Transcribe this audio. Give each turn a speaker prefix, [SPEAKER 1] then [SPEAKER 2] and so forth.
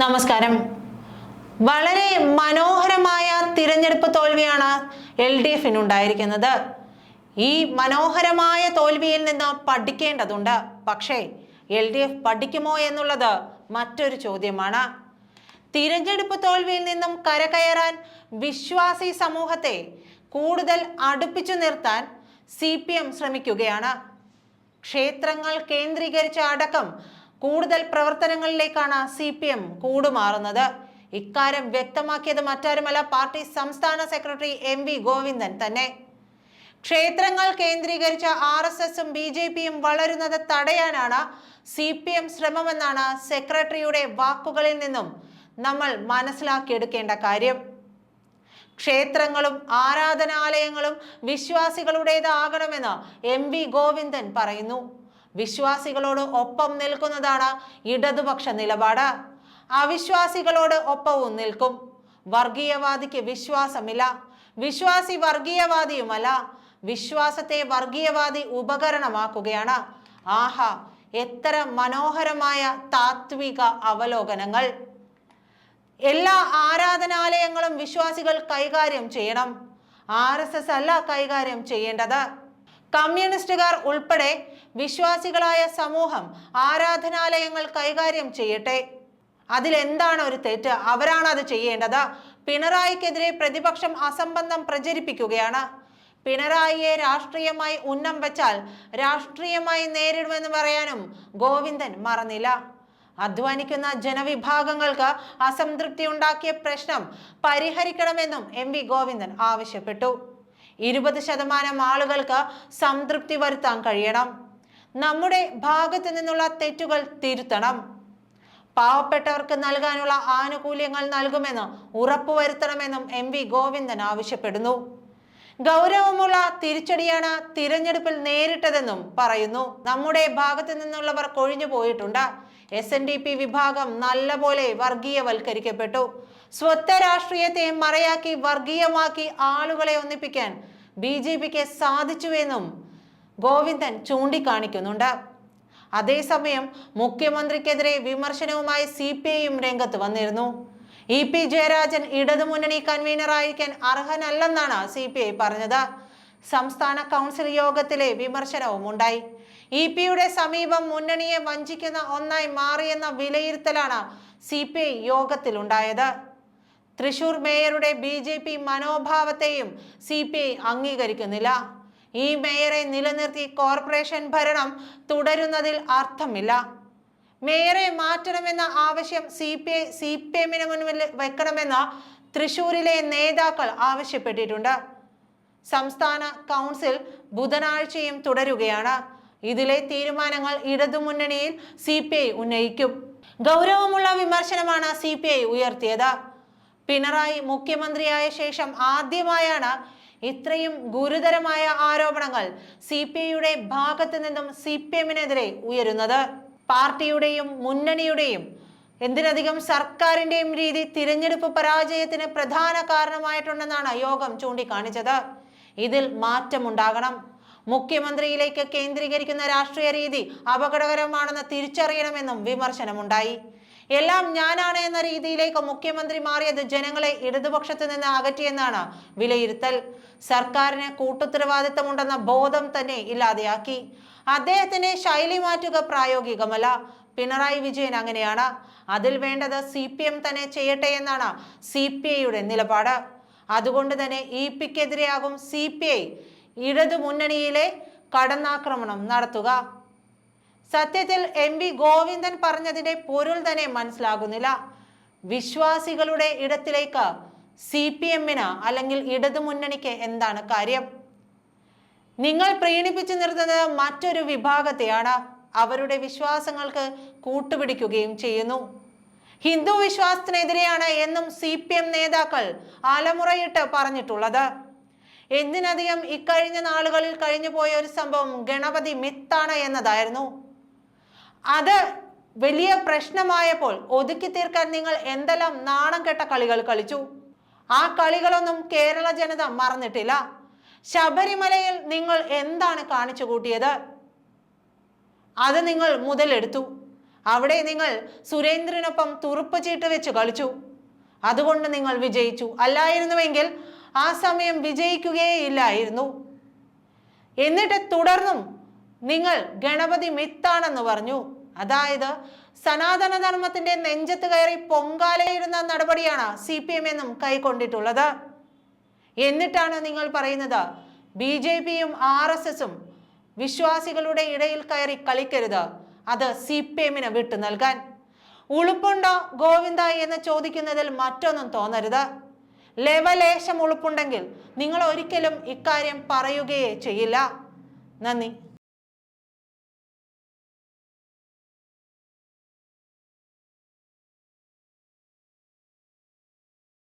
[SPEAKER 1] നമസ്കാരം. വളരെ മനോഹരമായ തിരഞ്ഞെടുപ്പ് തോൽവിയാണ് എൽ ഡി എഫിനുണ്ടായിരിക്കുന്നത് ഈ മനോഹരമായ തോൽവിയിൽ നിന്ന് പഠിക്കേണ്ടതുണ്ട്. പക്ഷേ എൽ ഡി എഫ് പഠിക്കുമോ എന്നുള്ളത് മറ്റൊരു ചോദ്യമാണ്. തിരഞ്ഞെടുപ്പ് തോൽവിയിൽ നിന്നും കരകയറാൻ വിശ്വാസി സമൂഹത്തെ കൂടുതൽ അടുപ്പിച്ചു നിർത്താൻ സി പി എം ശ്രമിക്കുകയാണ്. ക്ഷേത്രങ്ങൾ കേന്ദ്രീകരിച്ച അടക്കം കൂടുതൽ പ്രവർത്തനങ്ങളിലേക്കാണ് സി പി എം കൂടുമാറുന്നത്. ഇക്കാര്യം വ്യക്തമാക്കിയത് മറ്റാരുമല്ല പാർട്ടി സംസ്ഥാന സെക്രട്ടറി എം വി ഗോവിന്ദൻ തന്നെ. ക്ഷേത്രങ്ങൾ കേന്ദ്രീകരിച്ച ആർ എസ് എസും ബി ജെ പിയും വളരുന്നത് തടയാനാണ് സി പി എം ശ്രമമെന്നാണ് സെക്രട്ടറിയുടെ വാക്കുകളിൽ നിന്നും നമ്മൾ മനസ്സിലാക്കിയെടുക്കേണ്ട കാര്യം. ക്ഷേത്രങ്ങളും ആരാധനാലയങ്ങളും വിശ്വാസികളുടേതാകണമെന്ന് എം വി ഗോവിന്ദൻ പറയുന്നു. വിശ്വാസികളോട് ഒപ്പം നിൽക്കുന്നതാണ് ഇടതുപക്ഷ നിലപാട്. അവിശ്വാസികളോട് ഒപ്പവും നിൽക്കും. വർഗീയവാദിക്ക് വിശ്വാസമില്ല. വിശ്വാസി വർഗീയവാദിയുമല്ല. വിശ്വാസത്തെ വർഗീയവാദി ഉപകരണമാക്കുകയാണ്. ആഹാ എത്ര മനോഹരമായ താത്വിക അവലോകനങ്ങൾ. എല്ലാ ആരാധനാലയങ്ങളും വിശ്വാസികൾ കൈകാര്യം ചെയ്യണം. ആർ എസ് എസ് അല്ല കൈകാര്യം ചെയ്യേണ്ടത്. കമ്മ്യൂണിസ്റ്റുകാർ ഉൾപ്പെടെ വിശ്വാസികളായ സമൂഹം ആരാധനാലയങ്ങൾ കൈകാര്യം ചെയ്യട്ടെ. അതിലെന്താണ് ഒരു തെറ്റ്? അവരാണ് അത് ചെയ്യേണ്ടത്. പിണറായിക്കെതിരെ പ്രതിപക്ഷം അസംബന്ധം പ്രചരിപ്പിക്കുകയാണ്. പിണറായിയെ രാഷ്ട്രീയമായി ഉന്നം വെച്ചാൽ രാഷ്ട്രീയമായി നേരിടുമെന്ന് പറയാനും ഗോവിന്ദൻ മറന്നില്ല. അധ്വാനിക്കുന്ന ജനവിഭാഗങ്ങൾക്ക് അസംതൃപ്തി ഉണ്ടാക്കിയ പ്രശ്നം പരിഹരിക്കണമെന്നും എം വി ഗോവിന്ദൻ ആവശ്യപ്പെട്ടു. ഇരുപത് ശതമാനം ആളുകൾക്ക് സംതൃപ്തി വരുത്താൻ കഴിയണം. നമ്മുടെ ഭാഗത്തു നിന്നുള്ള തെറ്റുകൾ തിരുത്തണം. പാവപ്പെട്ടവർക്ക് നൽകാനുള്ള ആനുകൂല്യങ്ങൾ നൽകുമെന്ന് ഉറപ്പുവരുത്തണമെന്നും എം വി ഗോവിന്ദൻ ആവശ്യപ്പെടുന്നു. ഗൗരവമുള്ള തിരിച്ചടിയാണ് തിരഞ്ഞെടുപ്പിൽ നേരിട്ടതെന്നും പറയുന്നു. നമ്മുടെ ഭാഗത്തു നിന്നുള്ളവർ കൊഴിഞ്ഞു പോയിട്ടുണ്ട്. എസ് എൻ ഡി പി വിഭാഗം നല്ലപോലെ വർഗീയവൽക്കരിക്കപ്പെട്ടു. സ്വത്ത രാഷ്ട്രീയത്തെ മറയാക്കി വർഗീയമാക്കി ആളുകളെ ഒന്നിപ്പിക്കാൻ ബി ജെ പിക്ക് സാധിച്ചുവെന്നും ഗോവിന്ദൻ ചൂണ്ടിക്കാണിക്കുന്നുണ്ട്. അതേസമയം മുഖ്യമന്ത്രിക്കെതിരെ വിമർശനവുമായി സി പി ഐയും രംഗത്ത് വന്നിരുന്നു. ഇ പി ജയരാജൻ ഇടതുമുന്നണി കൺവീനറായിരിക്കാൻ അർഹനല്ലെന്നാണ് സി പി ഐ പറഞ്ഞത്. സംസ്ഥാന കൗൺസിൽ യോഗത്തിലെ വിമർശനവും ഉണ്ടായി ഇ പിയുടെ സമീപം മുന്നണിയെ വഞ്ചിക്കുന്ന ഒന്നായി മാറിയെന്ന വിലയിരുത്തലാണ് സി പി ഐ യോഗത്തിലുണ്ടായത്. തൃശൂർ മേയറുടെ ബി ജെ പി മനോഭാവത്തെയും സി പി ഐ അംഗീകരിക്കുന്നില്ല. ഈ മേയറെ നിലനിർത്തി കോർപ്പറേഷൻ ഭരണം തുടരുന്നതിൽ അർത്ഥമില്ല. മേയറെ മാറ്റണമെന്ന ആവശ്യം C P I C P എമ്മിന് മുന്നിൽ വെക്കണമെന്ന് തൃശൂരിലെ നേതാക്കൾ ആവശ്യപ്പെട്ടിട്ടുണ്ട്. സംസ്ഥാന കൗൺസിൽ ബുധനാഴ്ചയും തുടരുകയാണ്. ഇതിലെ തീരുമാനങ്ങൾ ഇടതുമുന്നണിയിൽ സി പി ഐ ഉന്നയിക്കും. ഗൗരവമുള്ള വിമർശനമാണ് സി പി ഐ ഉയർത്തിയത്. പിണറായി മുഖ്യമന്ത്രിയായ ശേഷം ആദ്യമായാണ് ഇത്രയും ഗുരുതരമായ ആരോപണങ്ങൾ സി പി ഐയുടെ ഭാഗത്തു നിന്നും സി പി എമ്മിനെതിരെ ഉയരുന്നത്. പാർട്ടിയുടെയും മുന്നണിയുടെയും എന്തിനധികം സർക്കാരിന്റെയും രീതി തിരഞ്ഞെടുപ്പ് പരാജയത്തിന് പ്രധാന കാരണമായിട്ടുണ്ടെന്നാണ് യോഗം ചൂണ്ടിക്കാണിച്ചത്. ഇതിൽ മാറ്റമുണ്ടാകണം. മുഖ്യമന്ത്രിയിലേക്ക് കേന്ദ്രീകരിക്കുന്ന രാഷ്ട്രീയ രീതി അപകടകരമാണെന്ന് തിരിച്ചറിയണമെന്നും വിമർശനമുണ്ടായി. എല്ലാം ഞാനാണ് എന്ന രീതിയിലേക്ക് മുഖ്യമന്ത്രി മാറിയത് ജനങ്ങളെ ഇടതുപക്ഷത്ത് നിന്ന് അകറ്റിയെന്നാണ് വിലയിരുത്തൽ. സർക്കാരിന് കൂട്ടുത്തരവാദിത്തമുണ്ടെന്ന ബോധം തന്നെ ഇല്ലാതെയാക്കി. അദ്ദേഹത്തിന്റെ ശൈലി മാറ്റുക പ്രായോഗികമല്ല. പിണറായി വിജയൻ അങ്ങനെയാണ്. അതിൽ വേണ്ടത് സി പി എം തന്നെ ചെയ്യട്ടെ എന്നാണ് സി പി ഐയുടെ നിലപാട്. അതുകൊണ്ട് തന്നെ ഇ പിക്കെതിരെയാകും സി പി ഐ ഇടതു മുന്നണിയിലെ കടന്നാക്രമണം നടത്തുക. സത്യത്തിൽ എം വി ഗോവിന്ദൻ പറഞ്ഞതിന്റെ പൊരുൾ തന്നെ മനസ്സിലാകുന്നില്ല. വിശ്വാസികളുടെ ഇടത്തിലേക്ക് സി പി എമ്മിന് അല്ലെങ്കിൽ ഇടതു മുന്നണിക്ക് എന്താണ് കാര്യം? നിങ്ങൾ പ്രീണിപ്പിച്ചു നിർത്തുന്നത് മറ്റൊരു വിഭാഗത്തെയാണ് അവരുടെ വിശ്വാസങ്ങൾക്ക് കൂട്ടുപിടിക്കുകയും ചെയ്യുന്നു. ഹിന്ദു വിശ്വാസത്തിനെതിരെയാണ് എന്നും സി പി എം നേതാക്കൾ അലമുറയിട്ട് പറഞ്ഞിട്ടുള്ളത്. എന്തിനധികം ഇക്കഴിഞ്ഞ നാളുകളിൽ കഴിഞ്ഞു പോയ ഒരു സംഭവം ഗണപതി മിത്താണ് എന്നതായിരുന്നു. അത് വലിയ പ്രശ്നമായപ്പോൾ ഒതുക്കി തീർക്കാൻ നിങ്ങൾ എന്തെല്ലാം നാണം കെട്ട കളികൾ കളിച്ചു? ആ കളികളൊന്നും കേരള ജനത മറന്നിട്ടില്ല. ശബരിമലയിൽ നിങ്ങൾ എന്താണ് കാണിച്ചു കൂട്ടിയത്? അത് നിങ്ങൾ മുതലെടുത്തു. അവിടെ നിങ്ങൾ സുരേന്ദ്രനൊപ്പം തുറുപ്പ് ചീട്ട് വെച്ച് കളിച്ചു. അതുകൊണ്ട് നിങ്ങൾ വിജയിച്ചു. അല്ലായിരുന്നുവെങ്കിൽ ആ സമയം വിജയിക്കുകയേ ഇല്ലായിരുന്നു എന്നിട്ട് തുടർന്നും നിങ്ങൾ ഗണപതി മിത്താണെന്ന് പറഞ്ഞു. അതായത് സനാതനധർമ്മത്തിന്റെ നെഞ്ചത്ത് കയറി പൊങ്കാലയിടുന്ന നടപടിയാണ് സി പി എം എന്നും കൈക്കൊണ്ടിട്ടുള്ളത്. എന്നിട്ടാണ് നിങ്ങൾ പറയുന്നത്? ബി ജെ പിയും ആർ എസ് എസും വിശ്വാസികളുടെ ഇടയിൽ കയറി കളിക്കരുത്. അത് സി പി എമ്മിന് വിട്ടു നൽകാൻ. ഉളുപ്പുണ്ടോ ഗോവിന്ദ എന്ന് ചോദിക്കുന്നതിൽ മറ്റൊന്നും തോന്നരുത്. ലവലേശം ഉളുപ്പുണ്ടെങ്കിൽ നിങ്ങൾ ഒരിക്കലും ഇക്കാര്യം പറയുകയേ ചെയ്യില്ല. നന്ദി.